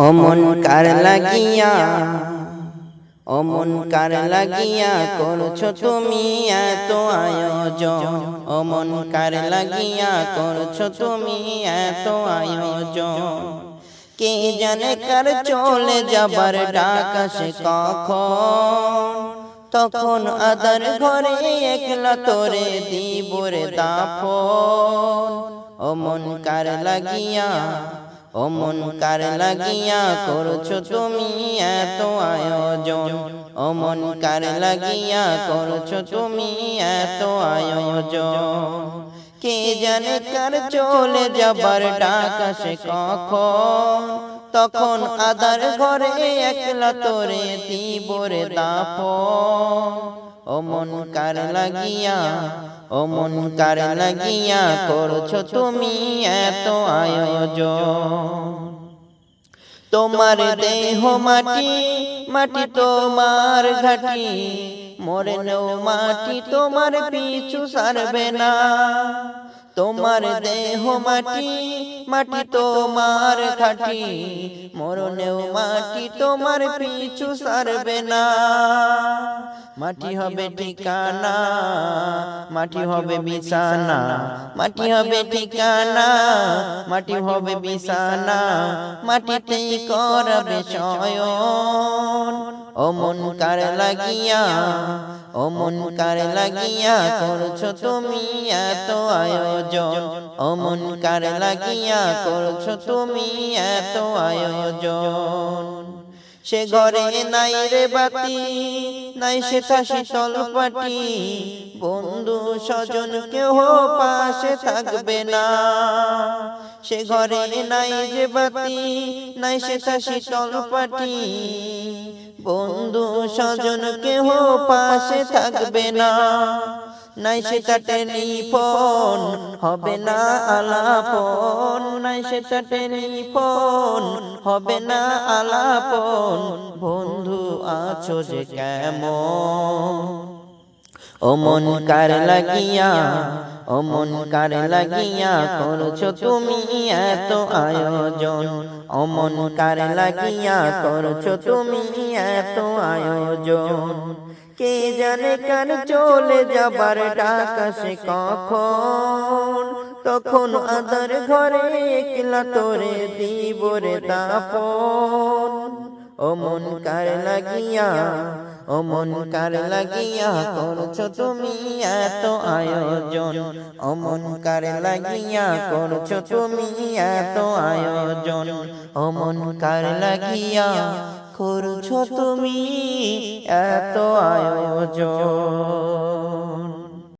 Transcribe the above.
অমন কার লাগিয়া অমন কার লাগিয়া করছ তুমি এত আয়োজন। অমন কার লাগিয়া করছ তুমি এত আয়োজন। কে জানে কার চলে যাবার ডাক আসে কখন? তখন আদার ঘরে একলা তোরে দিবরে দাফন। অমন কার লাগিয়া অমন কার লাগিয়া করছ তুমি এত আয়োজন? অমন কার লাগিয়া করছ তুমি এত আয়োজন? কে জানে কার চলে যাবার ডাক আসে কখন? তখন আদার ঘরে একলা তোরে দিবরে দাফন। অমন কার লাগিয়া অমন কার লাগিয়া করছ তুমি এত আয়োজন। তোমার দেহ মাটি মাটি তোমার ঘাটি। মরে নেও মাটি তোমার পিছু সারবে না। তোমার দেহ মাটি মাটি তোমার ঘাটি মরণেও মাটি তোমার পিছু সারবে না। মাটি হবে ঠিকানা। মাটি হবে বিছানা। মাটি হবে ঠিকানা। মাটি হবে বিছানা। মাটিতেই করবে শয়ন। অমন কার লাগিয়া অমন কার লাগিয়া করছ তুমি এত আয়োজন? অমন কার লাগিয়া করছ তুমি এত আয়োজন? সে ঘরে নাই রে বাতি নাই সে শীতল পাটি বন্ধু স্বজন কেহ পাশে থাকবে না। সে ঘরে নাই যে বাতি নাই সে শীতল পাটি বন্ধু স্বজন কেহ পাশে থাকবে না। নাই সেটা টেলিফোন হবে না আলাপন। নাই সেটা টেলিফোন হবে না আলাপন। বন্ধু আছো যে কেমন? অমন কার লাগিয়া অমন কার লাগিয়া করছ তুমি এত আয়োজন? অমন কার লাগিয়া করছ তুমি এত আয়োজন? কে জানে কার চলে যাবার আসে কখন? তখন আদার ঘরে একলা তোরে দিবরে দাপন অমন কার লাগিয়া অমন কার লাগিয়া করছ তুমি এত আয়োজন? অমন কার লাগিয়া করছ তুমি এত আয়োজন? অমন কার লাগিয়া করছ তুমি এত আয়োজন?